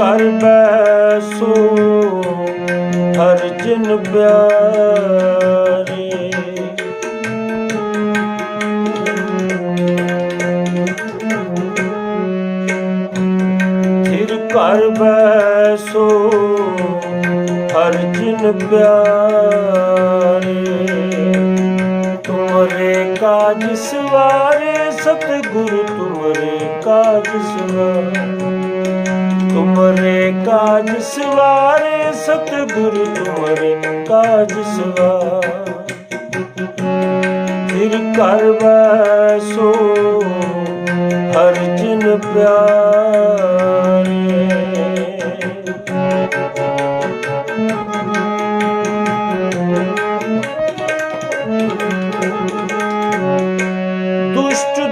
ਕਰ ਬੈਸੋ, ਹਰ ਜਨ ਪਿਆਰੇ। ਫਿਰ ਕਰ ਬੈਸੋ, ਹਰ ਜਨ ਪਿਆਰੇ। ਤੁਮਰੇ ਕਾਜ ਸਵਾਰੇ, ਸਤਿਗੁਰੂ ਤੁਮਰੇ ਕਾਜ ਸਵਾਰੇ। ਕਾਜ ਸਵਾਰੇ ਸਤਿਗੁਰ ਤੁਮਰੇ ਕਾਜ ਸਵਾਰ। ਫਿਰ ਕਰਵੈ ਸੋ ਹਰ ਜਿਨ ਪਿਆਰੇ। ਦੁਸ਼ਟ